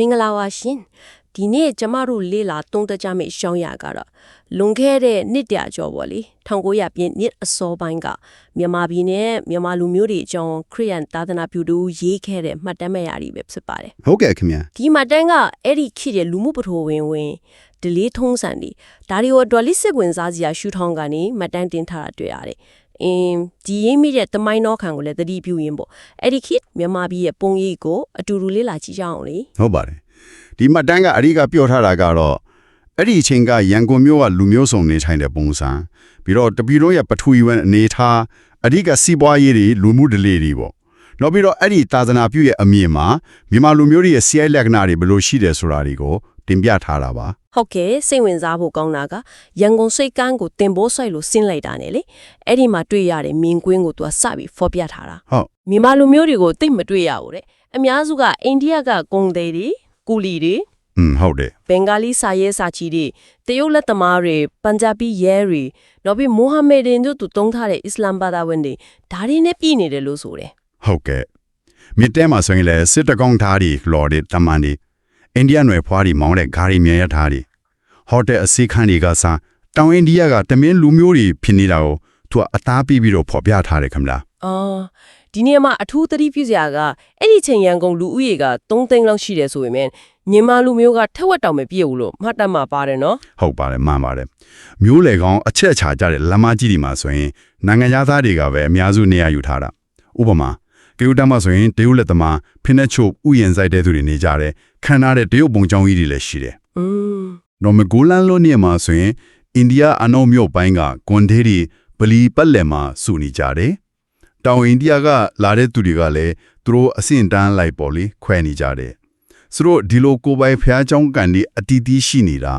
မင်္ဂလာပါရှင်ဒီနေ့ကျမတို့လေ့လာသုံးသပ်ကြမယ့်ရှောင်းရကတော့လွန်ခဲ့တဲ့နှစ်တရာကျော်ပေါ့လေ1900ပြည့်နှစ်အစောပိုင်းကမြန်မာပြည်နဲ့မြန်မာလူမျိုးတွေအကြောင်းခရိယန်သာသနာပြုတူရေးခဲ့တဲ့မှတ်တမ်းမဲ့ရာတွေပဲဖြစ်ပါတယ်ဟုတ်ကဲ့ခင်ဗျာဒီမှတ်တမ်းကအဲ့ဒီခေတ်ရဲ့လူမှုပထဝီဝင်ဝင်ဒလေးထုံးစံတွေဒါတွေကိုဒေါ်လိစစ်ဝင်စားစရာရှုထောင်းကနေမှတ်တမ်းတင်ထားတာတွေ့ရတယ် အင်းဒီရေးမိတဲ့တမိုင်းတော်ခံကိုလည်းသတိပြုရင်းပေါ့အဲ့ဒီခေတ်မြန်မာပြည်ရဲ့ပုံရိပ်ကိုအတူတူလေ့လာကြည့်ကြအောင်လေဟုတ်ပါတယ်ဒီမှတ်တမ်းကအရိကပြောထားတာကတော့အဲ့ဒီအချိန်ကရန်ကုန်မြို့ကလူမျိုးစုံနေထိုင်တဲ့ပုံစံပြီးတော့တပီတော့ရဲ့ပထဝီဝင်အနေထားအရိကစီးပွားရေးတွေလူမှုဒလေတွေပေါ့နောက်ပြီးတော့အဲ့ဒီသာသနာပြုရဲ့အမြင်မှာမြန်မာလူမျိုးတွေရဲ့စီးရိုက်လက္ခဏာတွေဘယ်လိုရှိတယ်ဆိုတာတွေကို တင်ပြထားတာပါဟုတ်ကဲ့စိတ်ဝင်စားဖို့ကောင်းတာကရန်ကုန်စိတ်ကန်းကိုတင်ပိုးဆိုင်လို့ဆင်းလိုက်တာနဲ့လေအဲ့ဒီမှာတွေ့ရတဲ့မြင်ကွင်းကိုသူကစပြီးဖော်ပြထားတာဟုတ်မြန်မာလူမျိုးတွေကိုသိပ်မတွေ့ရဘူးတဲ့အများစုကအိန္ဒိယကဂုံသေးတွေကူလီတွေอืมဟုတ်တယ်ဘင်္ဂါလီစာရေးစာချီတွေတရုတ်လက်သမားတွေပန်ဂျာဘီရဲတွေနောက်ပြီးမိုဟာမက်ဒင်တို့သူတုံးထားတဲ့အစ္စလမ်ဘာသာဝင်တွေဒါတွေနဲ့ပြည်နေတယ်လို့ဆိုတယ်ဟုတ်ကဲ့မြစ်တဲမှာဆိုရင်လည်းစစ်တကောင်းသားတွေလော်တွေတမန်တွေ အိန္ဒိယနယ်ဖွားတွေမောင်းတဲ့ဂါရီမြဲရထားတွေဟိုတယ်အစီခန်းတွေကစားတောင်အိန္ဒိယကတမင်းလူမျိုးတွေဖြစ်နေတာကိုသူကအသားပေးပြီးတော့ဖော်ပြထားတယ်ခင်ဗျာအော်ဒီနေရာမှာအထူးသတိပြုစရာကအဲ့ဒီချိန်ရန်ကုန်လူဦးရေက3သိန်းလောက်ရှိတယ်ဆိုပေမဲ့မြန်မာလူမျိုးကထက်ဝက်တောင်မပြည့်ဘူးလို့မှတ်တမ်းမှာပါတယ်နော်ဟုတ်ပါတယ်မှန်ပါတယ်မျိုးလေကောင်အချက်အချာကြတဲ့လမ်းမကြီးဒီမှာဆိုရင်နိုင်ငံသားတွေကပဲအများစုနေရာယူထားတာဥပမာ တရုတ်တမဆိုရင်တရုတ်လက်သမားဖိနှက်ချုပ်ဥယျာဉ်ဆိုင်တဲ့သူတွေနေကြတယ်ခံထားတဲ့တရုတ်ပုံချောင်းကြီးတွေလည်းရှိတယ်။အိုးနော်မဂိုလန်လို့နေမှာဆိုရင်အိန္ဒိယအနောက်မြောက်ပိုင်းကဂွန်ဒေးရီဗလီပတ်လည်မှာစုနေကြတယ်။တောင်အိန္ဒိယကလာတဲ့သူတွေကလည်းသူတို့အဆင့်တန်းလိုက်ပေါ်လေခွဲနေကြတယ်။သူတို့ဒီလိုကိုပိုင်ဖျားချောင်းကန်ဒီအတီးတီးရှိနေတာ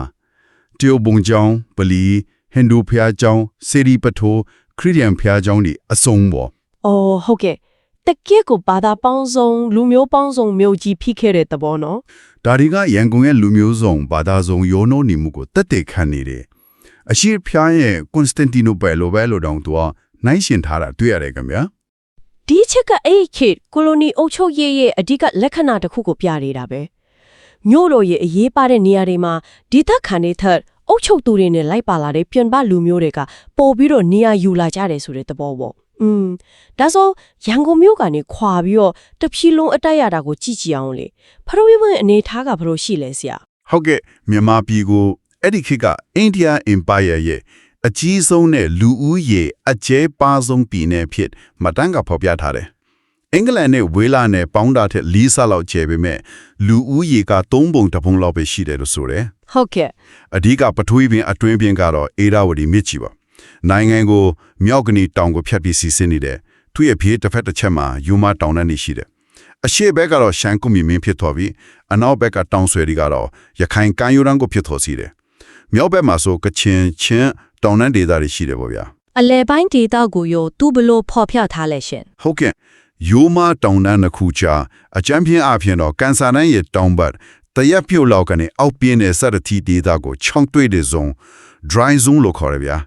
တရုတ်ပုံချောင်းဗလီဟိန္ဒူဖျားချောင်းစေရီပထိုးခရစ်ယာန်ဖျားချောင်းတွေအစုံပေါ့။အော်ဟုတ်ကဲ့။ တကယ့်ကိုဘာသာပေါင်းစုံလူမျိုးပေါင်းစုံမျိုးကြီးဖြစ်ခဲ့တဲ့သဘောနော်ဒါတွေကရန်ကုန်ရဲ့လူမျိုးစုံဘာသာစုံယောနိုနေမှုကိုတက်တက်ခံနေတယ်။အရှိဖျားရဲ့ကွန်စတန်တီနိုပယ်လိုပဲလို့တောင်သူကနိုင်ရှင်ထားတာတွေ့ရတယ်ခင်ဗျာဒီချက်ကအဲ့ဒီခေတ်ကိုလိုနီအုပ်ချုပ်ရေးရဲ့အဓိကလက္ခဏာတစ်ခုကိုပြနေတာပဲမြို့တော်ရဲ့အရေးပါတဲ့နေရာတွေမှာဒီသက်ခံနေထက်အုပ်ချုပ်သူတွေနဲ့လိုက်ပါလာတဲ့ပြန်ပလူမျိုးတွေကပို့ပြီးတော့နေရာယူလာကြတယ်ဆိုတဲ့သဘောပေါ့ อืมဒါဆိုရန်ကုန်မြို့ကနေခွာပြီးတော့တဖြီးလုံးအတက်ရတာကိုကြည့်ကြည့်အောင်လေဖရိုဝေဝင်အနေထားကဘယ်လိုရှိလဲဆရာ။ဟုတ်ကဲ့မြန်မာပြည်ကိုအဲ့ဒီခေတ်ကအိန္ဒိယအင်ပါယာရဲ့အကြီးဆုံးနဲ့လူဦးရေအကျဲပါဆုံးပြည်နယ်ဖြစ်မတန်းကဖော်ပြထားတယ်။အင်္ဂလန်နဲ့ဝေလာနဲ့ပေါင်းတာထက်၄ဆလောက်ကျယ်ပေမဲ့လူဦးရေက၃ပုံတစ်ပုံလောက်ပဲရှိတယ်လို့ဆိုတယ်။ဟုတ်ကဲ့အဓိကပထွေးပင်အတွင်းပင်ကတော့အေရာဝတီမြစ်ကြီးပါ နိုင်ငံကိုမြောက်ကနီတောင်ကိုဖြတ်ပြီးစီးဆင်းနေတယ်သူ့ရဲ့ဖေးတစ်ဖက်တစ်ချက်မှာယူမတောင်နဲ့နေရှိတယ်အရှေ့ဘက်ကတော့ရှမ်းကုမီမင်းဖြစ်သွားပြီးအနောက်ဘက်ကတောင်ဆွဲတွေကတော့ရခိုင်ကမ်းရိုးတန်းကိုဖြစ်သွားစီတယ်မြောက်ဘက်မှာဆိုကချင်ချင်းတောင်နဲ့ဒေသတွေရှိတယ်ပေါ့ဗျာအလဲပိုင်းဒေတာကိုရောသူဘလို့ဖော်ပြထားလဲရှင်ဟုတ်ကဲ့ယူမတောင်နဲ့နှစ်ခုချာအချမ်းပြင်းအဖြစ်တော့ကန်ဆာနန်းရဲ့တောင်ဘက်တရက်ပြုတ်လောက်ကနေအောက်ပြင်းတဲ့စရတီဒေသကိုချောင်းတွေ့တဲ့ဇုံ dry zone လို့ခေါ်ရဗျာ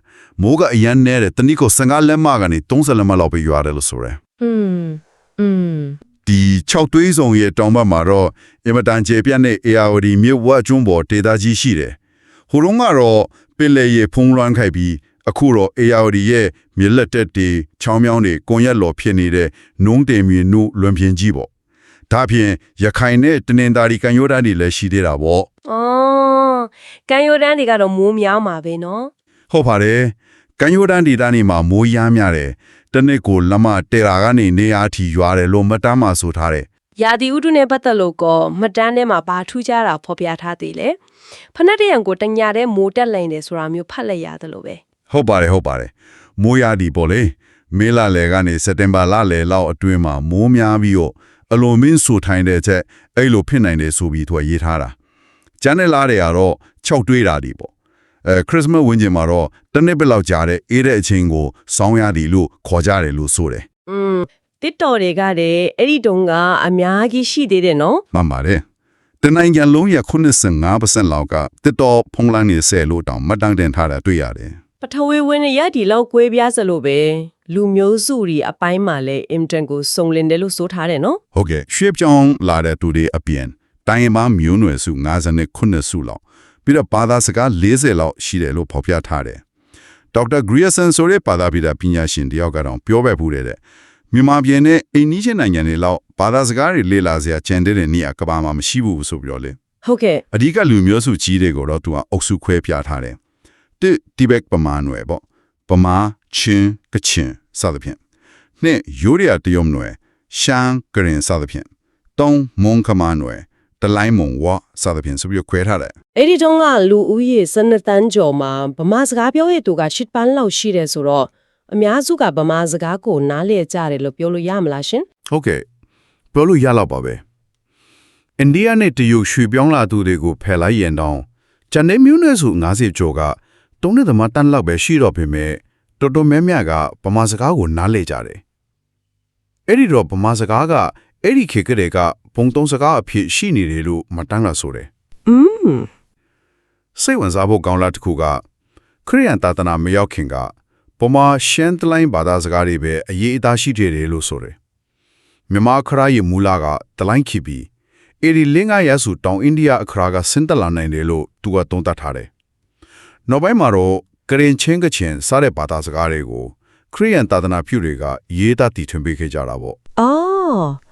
မိုးကအရန်နဲ့တဲ့တနည်းကို15လက်မကနေ30လက်မလောက်ပဲရွာတယ်လို့ဆိုရယ်။ဟွန်းဟွန်းဒီ6သွေးစုံရဲ့တောင်ဘက်မှာတော့အင်မတန်ကျေပြန့်တဲ့ ARD မြစ်ဝက်ကျွန်းပေါ်ဒေသကြီးရှိတယ်။ဟိုတုန်းကတော့ပင်လယ်ရေဖုံးလွှမ်းခိုက်ပြီးအခုတော့ ARD ရဲ့မြစ်လက်တက်တွေချောင်းမြောင်းတွေကွန်ရက်လော်ဖြစ်နေတဲ့နုံးတင်မြေနုလွန်ပြင်းကြီးပေါ့။ဒါဖြင့်ရခိုင်နဲ့တနင်္သာရီကန်ရိုးတန်းတွေလည်းရှိသေးတာပေါ့။အော်ကန်ရိုးတန်းတွေကတော့မိုးမြောင်းပါပဲနော်။ ဟုတ်ပါတယ်။ကန်ယိုဒန်ဒေတာနေမှာမိုးရမ်းများတယ်။တနစ်ကိုလမတေရာကနေနေရာထီရွာတယ်လို့မတမ်းမှဆိုထားတယ်ရာသီဥတုနဲ့ပတ်သက်လို့ကောမတန်းထဲမှာဘာထူးခြားတာဖော်ပြထားသေးလဲဖနက်တရံကိုတညာတဲ့မိုးတက်လိုက်တယ်ဆိုတာမျိုးဖတ်လိုက်ရတယ်လို့ပဲ။ဟုတ်ပါတယ်ဟုတ်ပါတယ်။မိုးရသည်ပေါ့လေ။မေလလယ်ကနေစက်တင်ဘာလလယ်လောက်အတွင်းမှာမိုးများပြီးတော့အလွန်မင်းဆူထိုင်တဲ့ချက်အဲ့လိုဖြစ်နိုင်တယ်ဆိုပြီးသူကရေးထားတာ။ကျန်တဲ့လားတွေကတော့၆တွေးတာဒီပေါ့။ အဲခရစ်စမတ်ဝင်းကျင်မှာတော့တစ်နှစ်ပဲလောက်ကြာတဲ့အေးတဲ့အချိန်ကိုစောင်းရသည်လို့ခေါ်ကြတယ်လို့ဆိုတယ်อืมတစ်တော်တွေကတဲ့အဲ့ဒီတုန်းကအများကြီးရှိသေးတယ်နော်မှန်ပါတယ်။တနိုင်ငံလုံးရဲ့85%လောက်ကတစ်တော်ဖုံးလန်းနေဆဲလို့တောင်မတ်တန်းတင်ထားတာတွေ့ရတယ်ပထဝီဝင်ရဒီလောက်ကွဲပြားစလို့ပဲလူမျိုးစုတွေအပိုင်းမှာလဲအင်တန်ကိုစုံလင်တယ်လို့ဆိုထားတယ်နော်။ဟုတ်ကဲ့ရွှေပြောင်းလာတဲ့သူတွေအပြင်တိုင်းရင်းသားမျိုးနွယ်စု59စုလောက် ပြီးတော့ဘာသာစကား40လောက်ရှိတယ်လို့ဖော်ပြထားတယ်ဒေါက်တာဂရီယဆန်ဆိုတဲ့ဘာသာပြည်တာပညာရှင်တယောက်ကတော့ပြောပဲဖူးတယ်တဲ့မြန်မာပြည်နဲ့အိန္ဒိယနိုင်ငံတွေလောက်ဘာသာစကားတွေလေ့လာစရာကြံတဲ့နေရာကဘာမှမရှိဘူးဆိုပြီးတော့လေဟုတ်ကဲ့အဓိကလူမျိုးစုကြီးတွေကိုတော့သူကအုပ်စုခွဲပြထားတယ်တစ်တိဘက်ပမာနွယ်ပေါ့ပမာချင်းကချင်စသဖြင့်နှစ်ယူရီးယားတယုံနွယ်ရှမ်းကရင်စသဖြင့်သုံးမွန်ခမာနွယ် တလိုင်းမုံဝစသဖြင့်ဆိုပြီးတော့ခွဲထားတယ်အဲ့ဒီတုန်းကလူဦးရေ12တန်းကျော်မှာဗမာစကားပြောရတဲ့သူက10ပန်းလောက်ရှိတယ်ဆိုတော့အများစုကဗမာစကားကိုနားလည်ကြတယ်လို့ပြောလို့ရမလားရှင်ဟုတ်ကဲ့ပြောလို့ရတော့ပါပဲအိန္ဒိယနဲ့တရုတ်ရွှေပြောင်းလာသူတွေကိုဖယ်လိုက်ရင်တောင်ဂျန်နေမျိုးနွယ်စု90ကျော်ကတုံးတဲ့သမတန်းလောက်ပဲရှိတော့ပေမဲ့တော်တော်များများကဗမာစကားကိုနားလည်ကြတယ်အဲ့ဒီတော့ဗမာစကားက အဲ့ဒီခေတ်ကလေးကဘုံတုံးစကားအဖြစ်ရှိနေတယ်လို့မတန်းလာဆိုတယ်อืมစိတ်ဝင်စားဖို့ကောင်းလာတစ်ခုကခရိယန်သာသနာမရောက်ခင်ကပမာရှန်တလိုင်းဘာသာစကားတွေပဲအရေးအသားရှိတယ်လို့ဆိုတယ်မြန်မာခရာရဲ့မူလာကတလိုင်းခိပြီးအေဒီလင်္ကာရစုတောင်အိန္ဒိယအခရာကဆင်းသက်လာနိုင်တယ်လို့သူကသုံးသပ်ထားတယ်နောက်ပိုင်းမှာတော့ကရင်ချင်းကချင်စားတဲ့ဘာသာစကားတွေကိုခရိယန်သာသနာပြုတွေကရေးသားတည်ထွင်ပေးခဲ့ကြတာပေါ့အော်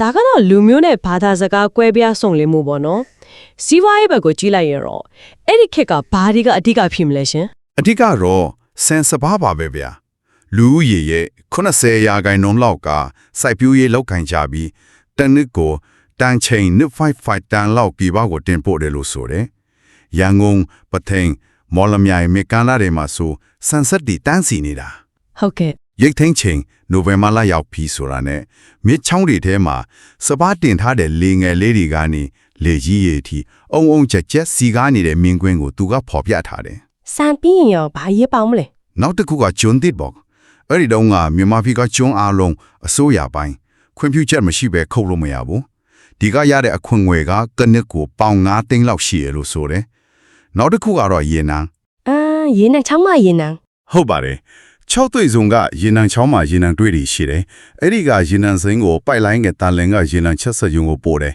ဒါကတော့လူမျိုးနဲ့ဘာသာစကားကွဲပြားစုံလင်မှုပေါ့နော်စီးပွားရေးဘက်ကိုကြည့်လိုက်ရင်တော့အဲ့ဒီခေတ်ကဘာဒီကအဓိကဖြစ်မလဲရှင်အဓိကတော့စင်စပါးပါပဲဗျာလူဦးရေရဲ့80ရာခိုင်နှုန်းလောက်ကစိုက်ပျိုးရေးလောက်ကန်ကြပြီးတနစ်ကိုတန်ချိန်955တန်လောက်ပြည်ပကိုတင်ပို့တယ်လို့ဆိုတယ်ရန်ကုန်ပထိန်မော်လမြိုင်မေကန်လာတွေမှာဆိုဆန်ဆက်တီတန်းစီနေတာဟုတ်ကဲ့ ရိတ်သိမ်းချိန်နိုဝင်ဘာလရောက်ပြီဆိုတာနဲ့မြစ်ချောင်းတွေထဲမှာစပားတင်ထားတဲ့လေငယ်လေးတွေကနေလေကြီးရည်ထီအုံအုံချက်ချက်စီကားနေတဲ့မြင်းကွင်းကိုသူကဖော်ပြထားတယ်စံပြီးရင်ရောဘာရေးပေါင်းမလဲနောက်တစ်ခုကကျွန်းတစ်ပေါ့အဲ့ဒီတုန်းကမြန်မာပြည်ကကျွန်းအားလုံးအစိုးရပိုင်းခွင့်ပြုချက်မရှိဘဲခုတ်လို့မရဘူးဒီကရတဲ့အခွင့်ငွေကကနစ်ကိုပေါင်9သိန်းလောက်ရှိရလို့ဆိုတယ်နောက်တစ်ခုကတော့ရေနံအာရေနံချောင်းမရေနံဟုတ်ပါတယ် 6သွေ့စုံကရေနံချောင်းမှာရေနံတွေးတွေရှိတယ်အဲ့ဒီကရေနံစိမ်းကိုပိုက်လိုင်းကတန်လင်ကရေနံချက်ဆက်ယုံကိုပို့တယ်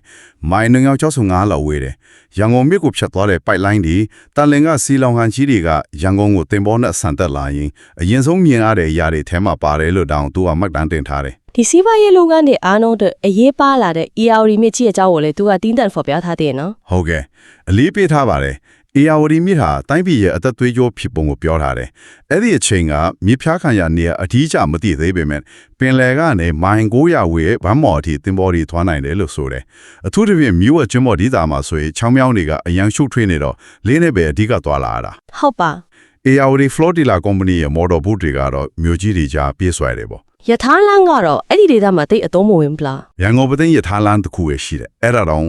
မိုင်965လောက်ဝေးတယ်ရန်ကုန်မြို့ကိုဖြတ်သွားတဲ့ပိုက်လိုင်းဒီတန်လင်ကစီလောင်ဟန်ကြီးတွေကရန်ကုန်ကိုတင်ပေါ်နဲ့ဆန်သက်လာရင်အရင်ဆုံးမြင်ရတဲ့အရာတွေထဲမှာပါတယ်လို့တောင်သူကမှတ်တမ်းတင်ထားတယ်ဒီစီးပွားရေးလုပ်ငန်းတွေအားလုံးတဲ့အရေးပါလာတဲ့ ERD မြစ်ကြီးအကြောင်းကိုလည်းသူကတင်းတန်ဖော်ပြထားတယ်နော်ဟုတ်ကဲ့အလေးပေးထားပါတယ် အေယာဝတီမြစ်ဟာတိုင်းပြည်ရဲ့အသက်သွေးကြောဖြစ်ပုံကိုပြောထားတယ်။အဲ့ဒီအချိန်ကမြစ်ဖျားခံရနေရအထီးကျမသိသေးပေမဲ့ပင်လယ်ကနေမိုင်900ဝေးဗမ်းမော်အထိတင်ပေါ်ဒီသွားနိုင်တယ်လို့ဆိုတယ်။အထူးသဖြင့်မြို့ဝကျွန်းမော်ဒီတာမှာဆိုရင်ချောင်းမြောင်းတွေကအရန်ရှုပ်ထွေးနေတော့လေးနဲ့ပဲအဓိကသွားလာရတာဟုတ်ပါ။အေယာဝတီ Flotilla Company ရဲ့ model boat တွေကတော့မြို့ကြီးတွေကြားပြေးဆွဲတယ်ပေါ့။ယထာလန်းကတော့အဲ့ဒီဒေသမှာတိတ်အသုံးမဝင်ဘူးလားရန်ကုန်ပသိမ်ရထားလမ်းတစ်ခုပဲရှိတယ်။အဲ့ဒါတော့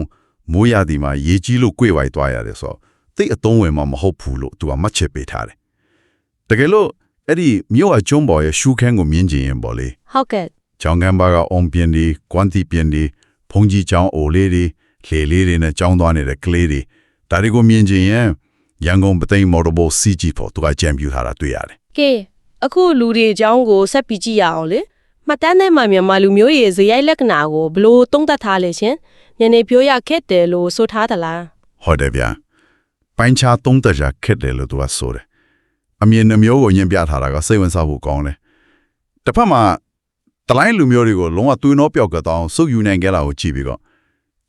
မိုးရသည်မှာရေကြီးလို့ကြွေဝိုက်သွားရတယ်ဆိုတော့ သိပ်အသုံးဝင်မှာမဟုတ်ဘူးလို့သူကမှတ်ချက်ပေးထားတယ်။တကယ်လို့အဲ့ဒီမြို့အကျွန်းပေါ်ရဲ့ရှုခန်းကိုမြင်ကြည့်ရင်ပေါ့လေဟုတ်ကဲ့။ကျောင်းကမ်းပါကအုံပြင်းဒီကွမ်တီပြင်းဒီဖုန်ကြီးကျောင်းအိုလေးတွေလေလေးတွေနဲ့ကျောင်းသွားနေတဲ့ကလေးတွေဒါတွေကိုမြင်ကြည့်ရင်ရန်ကုန်ပသိမ်မော်တော်ဘိုစီဂျီဖို့သူကကြံပြူထားတာတွေ့ရတယ်ကဲအခုလူတွေအကြောင်းကိုဆက်ပြီးကြည့်ရအောင်လေမှတ်တမ်းထဲမှာမြန်မာလူမျိုးရဲ့ဇယိုက်လက္ခဏာကိုဘလို့သုံးသပ်ထားလဲရှင်ညနေပြောရခက်တယ်လို့ဆိုထားသလား။ဟုတ်တယ်ဗျာ။ ပိုင်းခြားသုံးတကြခက်တယ်လို့သူကဆိုတယ်။အမြင်နှမျိုးကိုညင်ပြထားတာကစိတ်ဝင်စားဖို့ကောင်းတယ်။တစ်ဖက်မှာတလိုင်းလူမျိုးတွေကိုလုံးဝသွေးနှောပြောက်ကတောင်းစုပ်ယူနိုင်ကြတာကိုကြည့်ပြီးတော့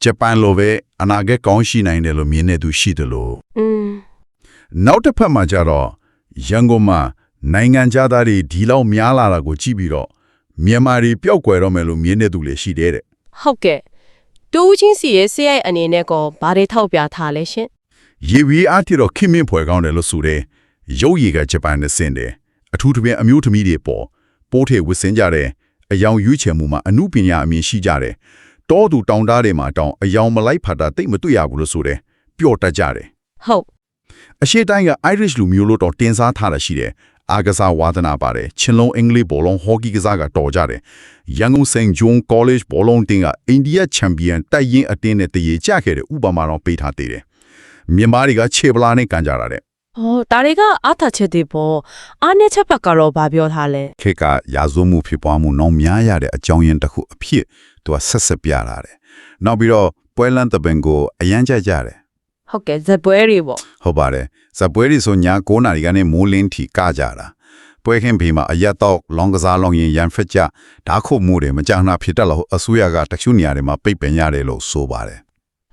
ဂျပန်လိုပဲအနာဂတ်ကောင်းရှိနိုင်တယ်လို့မြင်နေသူရှိတယ်လို့อืมနောက်တစ်ဖက်မှာကျတော့ရန်ကုန်မှာနိုင်ငံသားတွေဒီလောက်များလာတာကိုကြည့်ပြီးတော့မြန်မာတွေပျောက်ကွယ်တော့မယ်လို့မြင်နေသူလည်းရှိတယ်တဲ့ဟုတ်ကဲ့တူးချင်းစီရဲ့ဆရာအနေနဲ့ကောဘာတွေထောက်ပြထားလဲရှင် ရေဝီအားထီတော့ခင်မင်းဖွယ်ကောင်းတယ်လို့ဆိုတယ်ရုပ်ရည်ကဂျပန်နဲ့ဆင်းတယ်အထူးသဖြင့်အမျိုးသမီးတွေပေါ်ပိုးထေဝစ်စင်ကြတယ်အယောင်ရွေးချယ်မှုမှာအမှုပညာအမြင်ရှိကြတယ်တောသူတောင်သားတွေမှာတောင်အယောင်မလိုက်ဖတ်တာတိတ်မတွေ့ရဘူးလို့ဆိုတယ်ပျော့တတ်ကြတယ်ဟုတ်အရှိတိုင်းက Irish လူမျိုးလို့တော့တင်စားထားတာရှိတယ်အာကစားဝါသနာပါတယ်ချင်းလုံးအင်္ဂလိပ်ဘောလုံးဟော်ကီကစားကတော်ကြတယ်ရန်ကုန်စိန်ဂျွန်ကောလိပ်ဘောလုံးတင်ကအိန္ဒိယချန်ပီယံတိုက်ရင်အတင်းနဲ့တရေကြခဲ့တဲ့ဥပမာတော့ပေးထားသေးတယ် မြန်မာတွေကခြေပလာနဲ့ကန်ကြတာတဲ့ဟောဒါတွေကအားသာချက်တွေပေါ့အားနဲ့ချက်ဘက်ကတော့ဘာပြောထားလဲခေတ်ကရာဇဝမှုဖြစ်ပွားမှုနှောင်များရတဲ့အကြောင်းရင်းတစ်ခုအဖြစ်သူကဆက်ဆက်ပြတာတယ်နောက်ပြီးတော့ပွဲလန်းတပင်ကိုအရန်ကြကြတယ်ဟုတ်ကဲ့ဇက်ပွဲတွေပေါ့ဟုတ်ပါတယ်ဇပွဲရီဆိုည9နာရီကနေမိုးလင်းထီကကြတာပွဲခင်းဖေးမှာအရက်တော့လောင်းကစားလောင်းရင်ရန်ဖက်ကြဓာခုတ်မှုတွေမကြာနာဖြစ်တတ်လို့အစိုးရကတချို့နေရာတွေမှာပိတ်ပင်ရတယ်လို့ဆိုပါတယ်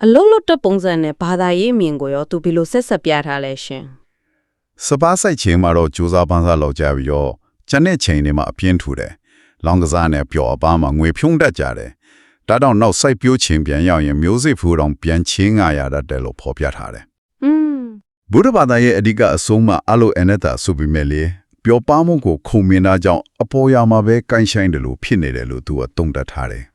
အလုံးလို့တဲ့ပုံစံနဲ့ဘာသာရေးအမြင်ကိုရောသူဘယ်လိုဆက်ဆက်ပြထားလဲရှင်စပါးဆိုင်ချင်းမှာတော့ကြိုးစားပန်းစားလောက်ကြပြီးတော့ကျန်တဲ့ချိန်တွေမှာအပြင်းထူတယ်လောင်းကစားနဲ့ပျော်အပားမှာငွေဖြုံးတတ်ကြတယ်ဒါတော့နောက်စိုက်ပြိုးချင်းပြန်ရောက်ရင်မျိုးစိဖူးတောင်ပြန်ချင်းငါရတတ်တယ်လို့ဖော်ပြထားတယ်อืมဘုရားဘာသာရဲ့အဓိကအဆုံးမှာအလိုအနက်တာဆိုပေမဲ့လေပျော်ပါမှုကိုခုံမြင်တာကြောင့်အပေါ်ရမှာပဲကိုင်းဆိုင်တယ်လို့ဖြစ်နေတယ်လို့သူကတုံ့တက်ထားတယ်။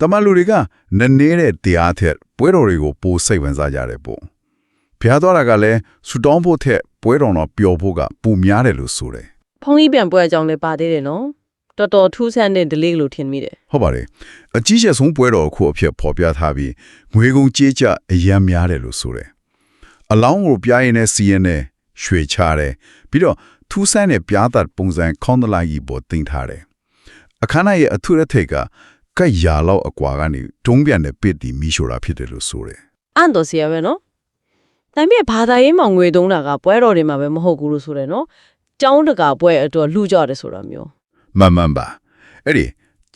တမန်လူတွေကနည်းနည်းတဲ့တရားထက်ပွဲတော်တွေကိုပိုစိတ်ဝင်စားကြတယ်ပေါ့။ဖျားသွားတာကလည်းဆူတောင်းဖို့ထက်ပွဲတော်တော့ပျော်ဖို့ကပူများတယ်လို့ဆိုတယ်ဖုန်းကြီးပြန်ပွဲအကြောင်းလည်းပါသေးတယ်နော်တော်တော်ထူးဆန်းတဲ့ delay လို့ထင်မိတယ်။ဟုတ်ပါတယ်။အကြီးကျယ်ဆုံးပွဲတော်အခုအဖြစ်ပေါ်ပြထားပြီးငွေကုန်ကြေးကျအယံများတယ်လို့ဆိုတယ်။အလောင်းကိုပြားရင်နဲ့စီးရင်နဲ့ရွှေချတယ်ပြီးတော့ထူးဆန်းတဲ့ပြားသက်ပုံစံခေါင်းတလိုက်ကြီးပေါ်တင်ထားတယ်။အခမ်းအနားရဲ့အထွတ်အထိပ်က ကက်ရာလောက်အကွာကနေဒုံးပြန်တဲ့ပစ်တီမီရှိုတာဖြစ်တယ်လို့ဆိုတယ်အန်တော်စီရပဲနော်ဒါပေမဲ့ဘာသာရေးမှာငွေတုံးတာကပွဲတော်တွေမှာပဲမဟုတ်ဘူးလို့ဆိုတယ်နော်ကျောင်းတကာပွဲအတွက်လူကြတယ်ဆိုတာမျိုး။မှန်မှန်ပါ။အဲ့ဒီ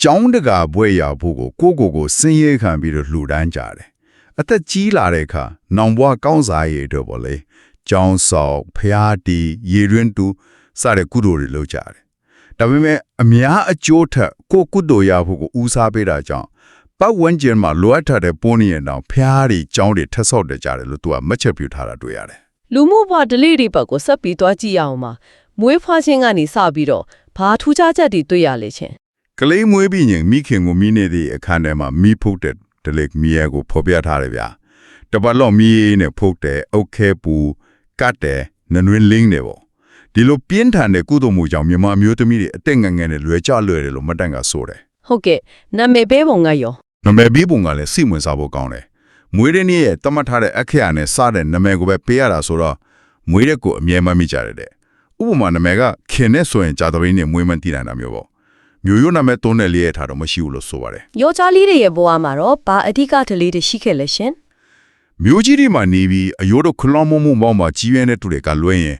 ကျောင်းတကာဘွဲရဖို့ကိုကိုကိုကိုစင်းရဲခံပြီးတော့လှူဒန်းကြတယ်။အသက်ကြီးလာတဲ့အခါနောင်ဘွားကောင်းစားရည်အတွက်ပေါ့လေ။ကျောင်းဆောင်ဖျားတီရေရင်းတူစတဲ့ကုသိုလ်တွေလုပ်ကြတယ်။ ဒါပေမဲ့အများအကျိုးထက်ကိုကုသိုလ်ရဖို့ကိုဦးစားပေးတာကြောင့်ပတ်ဝန်းကျင်မှာလိုအပ်တဲ့ပုံနေရင်တော့ဖျားတီကျောင်းတွေထက်ဆော့တကြတယ်လို့သူကမှတ်ချက်ပြုထားတာတွေ့ရတယ်လူမှုဘဝ delay တွေဘက်ကိုဆက်ပြီးသွားကြည့်ရအောင်ပါမွေးဖွားခြင်းကနေစပြီးတော့ဘာထူးခြားချက်တွေတွေ့ရလဲချင်း။ကလေးမွေးပြီးရင်မိခင်ကိုမိနေသည့်အခန်းထဲမှာမိဖုတ်တဲ့ဒလက်မီယာကိုဖော်ပြထားတယ်ဗျာ။တပတ်လောက်မီးနဲ့ဖုတ်တယ်အုတ်ခဲပူကတ်တယ်နနွင်းလင်းတယ်ပေါ့။ ဒီလိုပြင်းထန်တဲ့ကုသိုလ်မှုကြောင့်မြန်မာအမျိုးသမီးတွေအတက်ငယ်ငယ်နဲ့လွယ်ကြလွယ်တယ်လို့မတ်တန်ကဆိုတယ်ဟုတ်ကဲ့နာမည်ပေးပုံကရော။နမယ်ပြီးပုံကလည်းစိတ်ဝင်စားဖို့ကောင်းတယ်။မွေးတဲ့နေ့ရဲ့တတ်မှတ်ထားတဲ့အခရာနဲ့စတဲ့နမယ်ကိုပဲပေးရတာဆိုတော့မွေးတဲ့ကိုအမြဲမှတ်မိကြတယ်တဲ့။ဥပမာနမယ်ကခင်နဲ့ဆိုရင်ဂျာတပင်းနဲ့မွေးမှန်းတည်နိုင်တာမျိုးပေါ့။မျိုးရိုးနမယ်သုံးတဲ့လေးရထားတော့မရှိဘူးလို့ဆိုပါတယ်ယောက်ျားလေးတွေရဲ့ဘဝမှာတော့ဘာအဓိက delay တွေရှိခဲ့လဲရှင်မျိုးကြီးတွေမှာနေပြီးအယိုးတို့ခလောင်းမမှုမောင်းမှာကြီးရင်းတဲ့တူတွေကလွဲရင်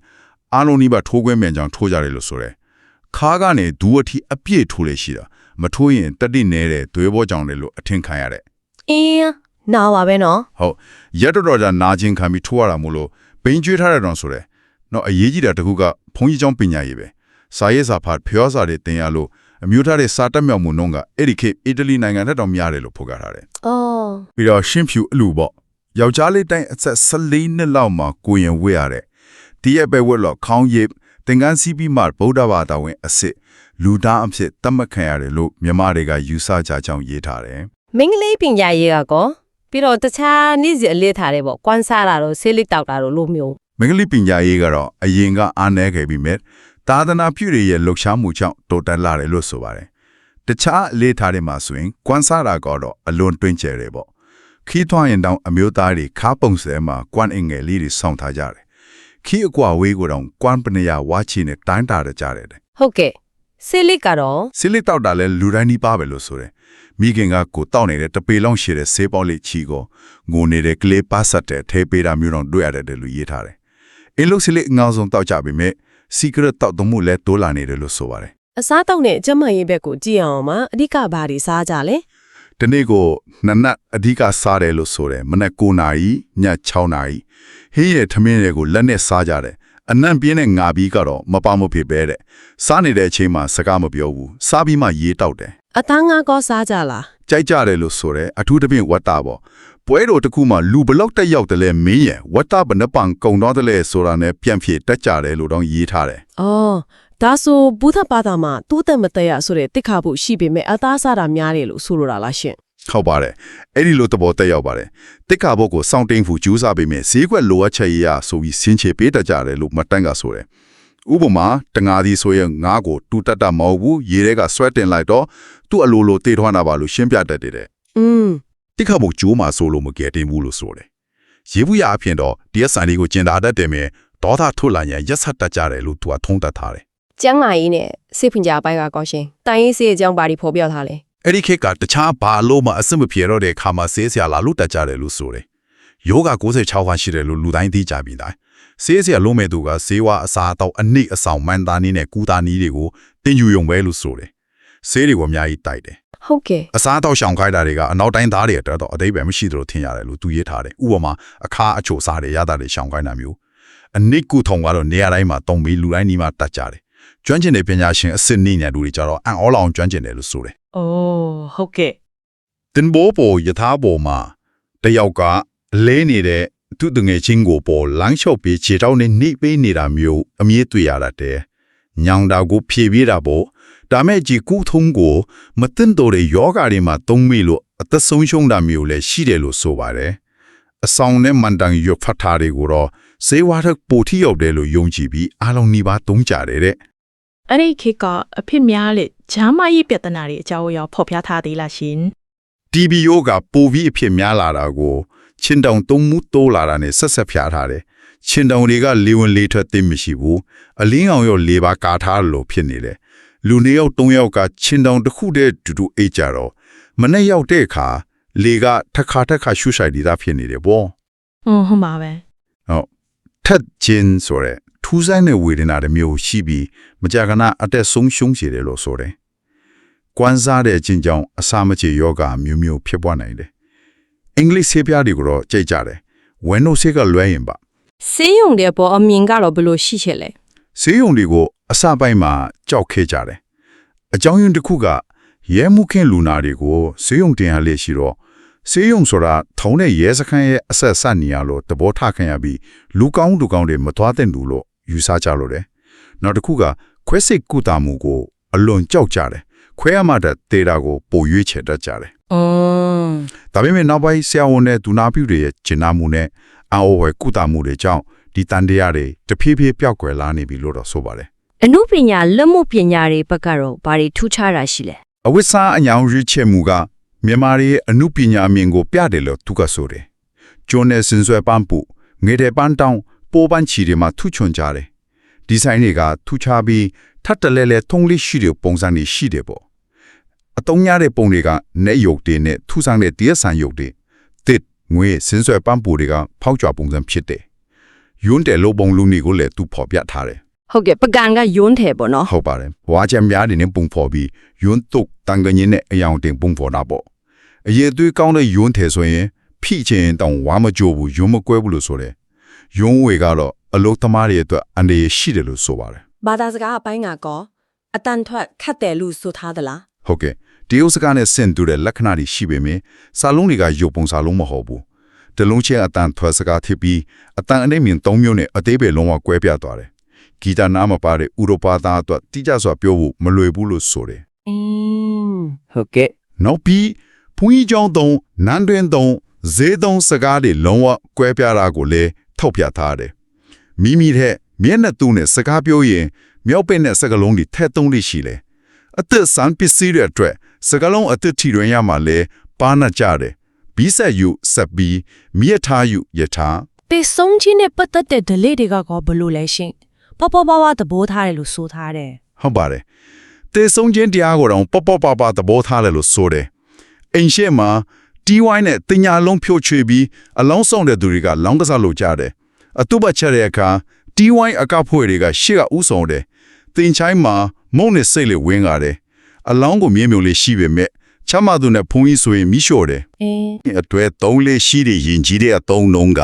အားလုံးနီးပါထိုးခွင်းမြန်ကြောင်ထိုးကြတယ်လို့ဆိုတယ်။ခါးကနေဒူးအထိအပြည့်ထိုးလေရှိတာမထိုးရင်တတိနေတဲ့သွေးဘောကြောင်တယ်လို့အထင်ခံရတဲ့အင်းနာပါပဲနော်။ဟုတ်ရက်တော်တော်ကြာနာကျင်ခံပြီးထိုးရတာမို့လို့ဘိန်းကျွေးထားတဲ့တော့ဆိုတယ်။နော်အရေးကြီးတာတစ်ခုကဘုန်းကြီးကျောင်းပညာရေးပဲ။စာရေးစာဖတ်ဖျောစာတွေတင်ရလို့အမျိုးသားတွေစာတက်မြောက်မှုနှုန်းကအဲ့ဒီခေတ်အီတလီနိုင်ငံထက်တောင်များတယ်လို့ဖော်ပြထားတယ်အော်ပြီးတော့ရှင်းဖြူအလူပေါ့ယောက်ျားလေးတိုင်းအသက်14နှစ်လောက်မှာကိုရင်ဝတ်ရတဲ့ ဒီရဲ့ပဲဝတ်လို့ခေါင်းရည်သင်္ကန်းစီးပြီးမှဗုဒ္ဓဘာသာဝင်အစ်စ်လူသားအဖြစ်တတ်မှတ်ခံရတယ်လို့မြန်မာတွေကယူဆကြကြောင်းရေးထားတယ်မင်္ဂလိပညာရေးကကောပြီးတော့တခြားနေ့စီအလေးထားတယ်ပေါ့ကွမ်းစားတာတော့ဆေးလိတောက်တာတော့လို့မျိုးမင်္ဂလိပညာရေးကတော့အရင်ကအားနည်းခဲ့ပြီးမြဲသာသနာပြုတွေရဲ့လှုပ်ရှားမှုကြောင့်တိုးတက်လာတယ်လို့ဆိုပါတယ်တခြားအလေးထားတွေမှာဆိုရင်ကွမ်းစားတာကတော့အလွန်တွင်ကျယ်တယ်ပေါ့ခီးထွားရင်တောင်အမျိုးသားတွေခါပုံစဲမှာကွမ်းအင်ငယ်လေးတွေစောင့်ထားကြတယ် ခီးအကွာဝေးကိုတော့ကွမ်းပနရဝါချီနဲ့တိုင်းတာကြတယ်တဲ့ဟုတ်ကဲ့ဆေးလိကတော့ဆီလစ်တောက်တာလဲလူတိုင်းနီးပါပဲလို့ဆိုတယ်မိခင်ကကိုတောက်နေတဲ့တပေလုံးရှည်တဲ့ဆေးပေါက်လေးချီကိုငိုနေတဲ့ကလေးပါဆက်တဲ့ထဲပေးတာမျိုးတော့တွေ့ရတယ်တယ်လို့ရေးထားတယ်အင်းလို့ဆီလစ်အငေါဆုံးတောက်ကြပြီမဲ့ secret တောက်တမှုလဲတိုးလာနေတယ်လို့ဆိုပါတယ်အစားတောက်နဲ့အကျမရေးဘက်ကိုကြည့်အောင်မှာအဓိကဘာတွေစားကြလဲဒီနေ့ကိုနနတ်အဓိကစားတယ်လို့ဆိုတယ်မနေ့9နာရီည6နာရီ ဟင်းရဲ့ထမင်းတွေကိုလက်နဲ့စားကြတယ်အနံ့ပြင်းတဲ့ငါပြီးကတော့မပမဖြစ်ပဲတဲ့စားနေတဲ့အချိန်မှာစကားမပြောဘူးစားပြီးမှရေးတောက်တယ်အသားငါးကောစားကြလားကြိုက်ကြတယ်လို့ဆိုတယ်အထူးသဖြင့်ဝတ်တာပေါ့ပွဲတော်တစ်ခုမှလူဘလောက်တက်ရောက်တယ်လဲမင်းရဲ့ဝတ်တာဘယ်နှပန်ကုံတော့တယ်လဲဆိုတာနဲ့ပြန်ဖြေတက်ကြတယ်လို့တော့ရေးထားတယ်။အော်ဒါဆိုဘုဒ္ဓဘာသာမှာတူးတက်မတက်ရဆိုတဲ့တိခါဖို့ရှိပေမဲ့အသားစားတာများတယ်လို့ဆိုလိုတာလားရှင် ဟုတ်ပါတယ်အဲ့ဒီလိုသဘောတက်ရောက်ပါတယ်တစ်ခါဘုတ်ကိုစောင့်တိန်ဖူကျူးစားပေးမယ်ဈေးကွက်လိုအပ်ချက်ရရဆိုပြီးစင်ချေပေးတတ်ကြတယ်လို့မတန့်ကဆိုတယ်ဥပမာတငါသည်ဆိုရင်ငါးကိုတူတက်တာမဟုတ်ဘူးရေထဲကဆွဲတင်လိုက်တော့သူ့အလိုလိုတေထွားတာပါလို့ရှင်းပြတတ်တယ်တဲ့။อืมတိခါဘုတ်ကျိုးမှာဆိုလို့မကယ်တင်ဘူးလို့ဆိုတယ်ရေဘူးရအဖြစ်တော့ဒီအဆန်လေးကိုကျင်တာတတ်တယ်မယ်ဒေါသထုတ်လာရင်ရက်ဆက်တတ်ကြတယ်လို့သူကထုံးတတ်ထားတယ်ကျန်းမာရေးနဲ့စိတ်ဖွံ့ကြပိုင်းကကောင်းရှင်တိုင်းရေးစေးအကြောင်းပါဒီဖော်ပြထားလဲ အဲ့ဒီခေတ်ကတခြားဘာလို့မှအဆင်မပြေတော့တဲ့ခါမှာဆေးဆရာလာလို့တက်ကြတယ်လို့ဆိုတယ်ယောဂ96ခါရှိတယ်လို့လူတိုင်းသိကြပြီလားဆေးဆရာလုံးမဲ့သူကဈေးဝအစာတော့အနှိမ့်အဆောင်မှန်သားနည်းနဲ့ကူတာနည်းတွေကိုတင်ယူယုံပဲလို့ဆိုတယ်ဆေးတွေကိုအများကြီးတိုက်တယ်ဟုတ်ကဲ့အစားတော့ရှောင်ခိုင်းတာတွေကအနောက်တိုင်းသားတွေအတွက်တော့အတိတ်ပဲမရှိသလိုထင်ရတယ်လို့သူရေးထားတယ်ဥပမာအခါအချိုစားတွေရတာတွေရှောင်ခိုင်းတာမျိုးအနိကုထုံကတော့နေရာတိုင်းမှာတုံပြီးလူတိုင်းနီးမှာတတ်ကြတယ်ကျွမ်းကျင်တဲ့ပညာရှင်အစ်စ်နေညာလူတွေကြတော့အံ့ဩလောက်ကျွမ်းကျင်တယ်လို့ဆိုတယ်။ အိုးဟုတ်ကဲ့တင်ဘောပေါ်ယထာပေါ်မှာတယောက်ကလဲနေတဲ့သူတငယ်ချင်းကိုပေါ်လမ်းလျှောက်ပြီးခြေထောက်နဲ့နှိပ်ပေးနေတာမျိုးအမြဲတွေ့ရတတ်တယ်။ညောင်တာကိုဖြေပြေးတာပေါ့ဒါမဲ့ဒီကုထုံးကိုမတင်တော်တဲ့ယောဂါတွေမှာသုံးမိလို့အသက်ဆုံးရှုံးတာမျိုးလည်းရှိတယ်လို့ဆိုပါတယ်။အဆောင်နဲ့မန်တန်ရွတ်ဖတ်တာတွေကိုတော့စေဝါထက်ပိုထိရောက်တယ်လို့ယုံကြည်ပြီးအားလုံးနှီးပါသုံးကြတယ်တဲ့အဲ့ဒီခေတ်ကအဖြစ်များလေ ဂျာမရေးပြဿနာတွေအကြောင်းအရာဖော်ပြထားသေးလားရှင် TB ယောဂပိုပြီးအဖြစ်များလာတာကိုချင်းတောင်သုံးမှုတိုးလာတာနဲ့ဆက်ဆက်ဖြားထားတယ်။ချင်းတောင်တွေကလေဝင်လေထွက်သိမ်းမရှိဘူး။အလင်းအောင်ရောလေပါကာထားလို့ဖြစ်နေတယ်။လူနှစ်ယောက်သုံးယောက်ကချင်းတောင်တစ်ခုတည်းတူတူအိတ်ကြတော့မနေ့ရောက်တဲ့အခါလေကထက်ခါထက်ခါရှုဆိုင်ဒီတာဖြစ်နေတယ်ပေါ့။ဟုတ်ဟုတ်ပါပဲ။ဟုတ်ထက်ချင်းဆိုရဲထူးဆိုင်တဲ့ဝေဒနာတွေမျိုးရှိပြီးမကြာခဏအသက်ဆုံးရှုံးစေတယ်လို့ဆိုတယ်။ ကွမ်းစားတဲ့အချင်းကြောင့်အစာမချေယောဂမျိုးမျိုးဖြစ်ပွားနိုင်တယ်။အင်္ဂလိပ်ဆေးပြားတွေကိုတော့ကြိတ်ကြတယ်။ဝမ်နိုဆေးကလွဲရင်ပါဆေးရုံတဲ့ပေါ်အမြင်ကတော့ဘယ်လိုရှိချင်လဲဆေးရုံတွေကိုအစပိုင်းမှာကြောက်ခဲ့ကြတယ်။အကြောင်းရင်းတစ်ခုကရဲမှုခင်းလူနာတွေကိုဆေးရုံတင်ရလေရှိတော့ဆေးရုံဆိုတာထုံးတဲ့ရဲစခန်းရဲ့အဆက်ဆက်နေရလို့သဘောထားခံရပြီးလူကောင်းလူကောင်းတွေမသွားတဲ့လူလို့ယူဆကြလို့တယ်။နောက်တစ်ခုကခွဲစိတ်ကုသမှုကိုအလွန်ကြောက်ကြတယ်။ ခွဲရမှတဲ့တေတာကိုပိုရွေးချယ်တတ်ကြတယ်။။အင်းဒါပေမဲ့နောက်ပိုင်းဆရာဝန်နဲ့ဒူနာပြုတွေရဲ့ကျင်နာမှုနဲ့အာဝဝဲကုသမှုတွေကြောင့်ဒီတန်တရားတွေတဖြည်းဖြည်းပျောက်ကွယ်လာနေပြီလို့တော့ဆိုပါတယ်အမှုပညာလက်မှုပညာတွေဘက်ကတော့ဘာတွေထူးခြားတာရှိလဲ။အဝိစာအညောင်ရစ်ချက်မှုကမြန်မာတွေရဲ့အမှုပညာအမြင်ကိုပြတယ်လို့သူကဆိုတယ်။ကျွန်းနဲ့စင်ဆွဲပန်းပူငေတဲ့ပန်းတောင်းပိုးပန်းချီတွေမှာထူချွန်ကြတယ်။ ဒီဇိုင်းတွေကထူခြားပြီးထပ်တလဲလဲထုံးလေးရှိတဲ့ပုံစံတွေရှိတယ်ပေါ့။အတုံးရတဲ့ပုံတွေကနဲ့ယုတ်တွေနဲ့ထူဆောင်တဲ့တရဆန်ယုတ်တွေတစ်ငွေစင်ဆွဲပန်းပူတွေကဖောက်ကြွပုံစံဖြစ်တယ်။ယွန်းတယ်လို့ပုံလူနေကိုလည်းသူဖော်ပြထားတယ်ဟုတ်ကဲ့ပကံကယွန်းတယ်ပေါ့နော်ဟုတ်ပါတယ်။ဝါချမ်းများတွေနဲ့ပုံဖော်ပြီးယွန်းတုတ်တန်ကညင်းနဲ့အယောင်တင်ပုံဖော်တာပေါ့။အရေးသွေးကောင်းတဲ့ယွန်းတယ်ဆိုရင်ဖိချင်တောင်ဝါမကြိုးဘူးယွန်းမကွဲဘူးလို့ဆိုတယ်။ယွန်းဝေကတော့ အလုတ်သမားတွေအတွက်အန္တရာယ်ရှိတယ်လို့ဆိုပါတယ်ဘာသာစကားအပိုင်းကကောအတန်ထွက်ခတ်တယ်လို့ဆိုထားသလား။ဟုတ်ကဲ့။ဒီဥစ္စာကနဲ့ဆင်တူတဲ့လက္ခဏာတွေရှိပေမယ့်စာလုံးတွေကရုပ်ပုံစာလုံးမဟုတ်ဘူး။တလုံးချင်းအတန်ထွက်စကားဖြစ်ပြီးအတန်အနေမြင့်၃မျိုးနဲ့အသေးပဲလုံးဝကွဲပြားသွားတယ်။ဂီတနာမပါတဲ့ဥရောပသားအတွက်တိကျစွာပြောဖို့မလွယ်ဘူးလို့ဆိုတယ်အင်းဟုတ်ကဲ့နောက်ပြီးဘုန်းကြီးကျောင်းသုံးနန်းတွင်သုံးဈေးသုံးစကားတွေလုံးဝကွဲပြားတာကိုလည်းထောက်ပြထားတယ်။ မိမိတဲ့မျက်နှာသူနဲ့စကားပြောရင်မြောက်ပင်နဲ့စကားလုံးတွေထက်သုံးလိရှိလေ။အသက်စံပစ္စည်းတွေအတွက်စကားလုံးအသက်ထီတွင်ရမှာလဲပါနာကြတယ်။ဘီဆက်ယူဆက်ပြီးမြက်ထားယူယထာတေဆုံးချင်းနဲ့ပတ်သက်တဲ့ delay တွေကကောဘယ်လိုလဲရှင်ပေါ်ပေါ်ပါပါသဘောထားတယ်လို့ဆိုထားတယ်ဟုတ်ပါတယ်။တေဆုံးခြင်းတရားကိုတော့ပေါ့ပေါ့ပါပါသဘောထားတယ်လို့ဆိုတယ်။အိမ်ရှိမှာတီဝိုင်းနဲ့တင်ညာလုံးဖြိုချွေပြီးအလောင်းဆောင်တဲ့သူတွေကလောင်းကစားလို့ကြတယ်။ အတုပတ်ချက်တဲ့အခါတီဝိုင်းအကဖွဲ့တွေကရှေ့ကဥဆောင်တယ်။တင်ချိုင်းမှာမုံနဲ့စိတ်လေးဝင်းကြတယ်။အလောင်းကိုမြင်းမြုံလေးရှိပေမဲ့ချမ်းမသူနဲ့ဖုန်းကြီးဆိုရင်မိလျှော်တယ်အင်း။အတွဲသုံးလေးရှိတဲ့ရင်ကြီးတဲ့အသုံးလုံးက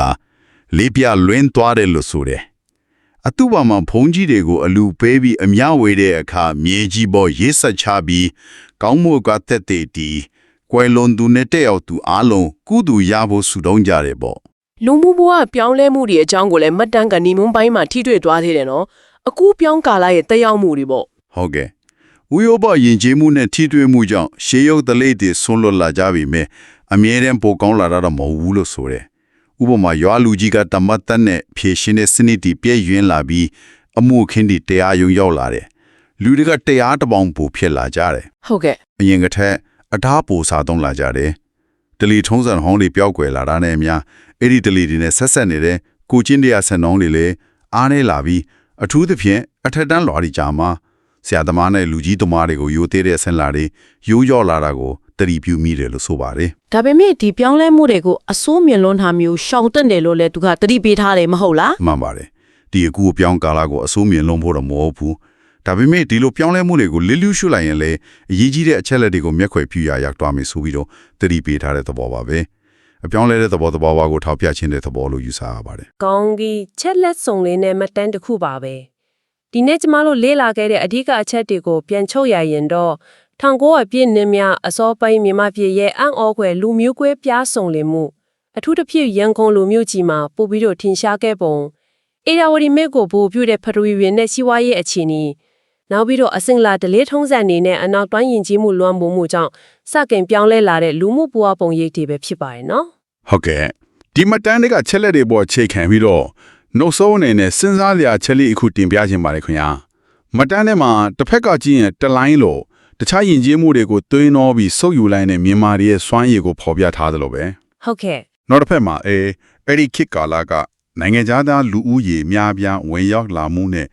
လေးပြလွင်းသွားတယ်လို့ဆိုတယ်။အတုပါမှာဖုန်ကြီးတွေကိုအလူပေးပြီးအမြဝေတဲ့အခါမြေကြီးပေါ်ရေးဆက်ချပြီးကောင်းမှုကတက်တဲ့တီကွယ်လွန်သူနဲ့တဲ့ရောက်သူအားလုံးကုသူရဖို့ဆုတောင်းကြတယ်ပေါ့ လူမှုဘဝပြောင်းလဲမှုတွေအကြောင်းကိုလည်းမှတ်တမ်းကနေမွန်ပိုင်းမှာထိတွေ့သွားသေးတယ်နော်အခုပြောင်းကာလရဲ့တက်ရောက်မှုတွေပေါ့ဟုတ်ကဲ့ဥယောဘယဉ်ကျေးမှုနဲ့ထိတွေ့မှုကြောင့်ရှေးရုပ်တလေးတွေဆွန့်လွတ်လာကြပြီမဲ့အမြဲတမ်းပိုကောင်းလာတာတော့မဟုတ်ဘူးလို့ဆိုတယ်ဥပမာရွာလူကြီးကတမတ်တတ်နဲ့ဖြည့်ရှင်တဲ့စနစ်တီပြည့်ယွင်းလာပြီးအမှုအခင်းတီတရားယုံရောက်လာတယ်လူတွေကတရားတစ်ပေါင်းပူဖြစ်လာကြတယ်ဟုတ်ကဲ့အရင်ကထက်အထားပိုစားသုံးလာကြတယ်။ တလီထုံးစံဟောင်းတွေပျောက်ကွယ်လာတာနဲ့အများအဲ့ဒီတလီတွေနဲ့ဆက်ဆက်နေတဲ့ကိုချင်းတရားဆန်နှောင်းတွေလည်းအားနေလာပြီးအထူးသဖြင့်အထက်တန်းလွားဒီကြားမှာဆရာသမားနဲ့လူကြီးသမားတွေကိုယိုသေးတဲ့အဆင့်လာတွေရိုးရော့လာတာကိုတတိပြုမိတယ်လို့ဆိုပါတယ်ဒါပေမဲ့ဒီပြောင်းလဲမှုတွေကိုအစိုးမြင်လွန်းတာမျိုးရှောင်တက်တယ်လို့လည်းသူကသတိပေးထားတယ်မဟုတ်လားမှန်ပါတယ်ဒီအခုအပြောင်းကာလကိုအစိုးမြင်လုံးဖို့တော့မဟုတ်ဘူး ဒါပေမဲ့ဒီလိုပြောင်းလဲမှုတွေကိုလစ်လျူရှုလိုက်ရင်လည်းအရေးကြီးတဲ့အချက်လက်တွေကိုမျက်ခွေပြရရောက်သွားမယ်ဆိုပြီးတော့တတိပေးထားတဲ့သဘောပါပဲအပြောင်းလဲတဲ့သဘောသဘောပါကိုထောက်ပြခြင်းတဲ့သဘောလို့ယူဆရပါတယ်ကောင်းကြီးချက်လက်စုံလေးနဲ့မတန်းတစ်ခုပါပဲဒီနေ့ကျမတို့လေ့လာခဲ့တဲ့အဓိကအချက်တွေကိုပြန်ချုပ်ရရင်တော့1900ပြည့်နှစ်များအစောပိုင်းမြန်မာပြည်ရဲ့အံ့ဩဖွယ်လူမျိုးကွဲပြားစုံလင်မှုအထူးသဖြင့်ရန်ကုန်လူမျိုးကြီးမှာပို့ပြီးတော့ထင်ရှားခဲ့ပုံအေရာဝတီမြစ်ကိုပို့ပြတဲ့ဖထဝီဝင်နဲ့စီးပွားရေးအခြေအနေ နောက်ပြီးတော့အစင်လာဒလေးထုံးစံနေနဲ့အနောက်တိုင်းယဉ်ကျေးမှုလွှမ်းမိုးမှုကြောင့်စတင်ပြောင်းလဲလာတဲ့လူမှုဘဝပုံရိပ်တွေပဲဖြစ်ပါတယ်နော်ဟုတ်ကဲ့ဒီမတန်းတွေကချက်လက်တွေပေါ်အခြေခံပြီးတော့နှုတ်ဆုံးအနေနဲ့စဉ်းစားစရာချက်လေးအခုတင်ပြခြင်းပါတယ်ခင်ဗျာမတန်းထဲမှာတစ်ဖက်ကကြည့်ရင်တလိုင်းလို့တခြားယဉ်ကျေးမှုတွေကိုသွေးနှောပြီးစုပ်ယူလိုက်တဲ့မြန်မာတွေရဲ့စွမ်းရည်ကိုဖော်ပြထားသလိုပဲဟုတ်ကဲ့နောက်တစ်ဖက်မှာအဲအဲ့ဒီခေတ်ကာလကနိုင်ငံသားလူဦးရေများပြားဝင်ရောက်လာမှုနဲ့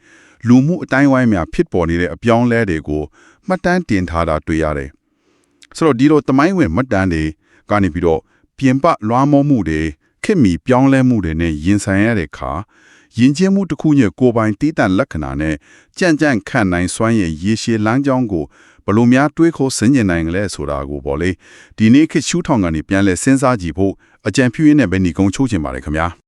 လူမှုအတိုင်းဝိုင်းများဖြစ်ပေါ်နေတဲ့အပြောင်းလဲတွေကိုမှတ်တမ်းတင်ထားတာတွေ့ရတယ်။ဆိုတော့ဒီလိုတမိုင်းဝင်မှတ်တမ်းတွေကနေပြီးတော့ပြင်ပလွှမ်းမိုးမှုတွေခေတ်မီပြောင်းလဲမှုတွေနဲ့ရင်ဆိုင်ရတဲ့အခါယဉ်ကျေးမှုတစ်ခုရဲ့ကိုယ်ပိုင်တည်တံ့လက္ခဏာနဲ့ကြံ့ကြံ့ခန့်နိုင်စွမ်းရည်ရေရှည်လမ်းကြောင်းကိုဘယ်လို့များတွေးခေါ်ဆင်ကျင်နိုင်လဲဆိုတာကိုပေါ့လေဒီနေ့ခေတ်ရှုထောင်ကနေပြန်လဲစဉ်းစားကြည့်ဖို့အကြံပြုရင်းနဲ့ပဲညီကုန်းချိုးချင်ပါတယ်ခင်ဗျာ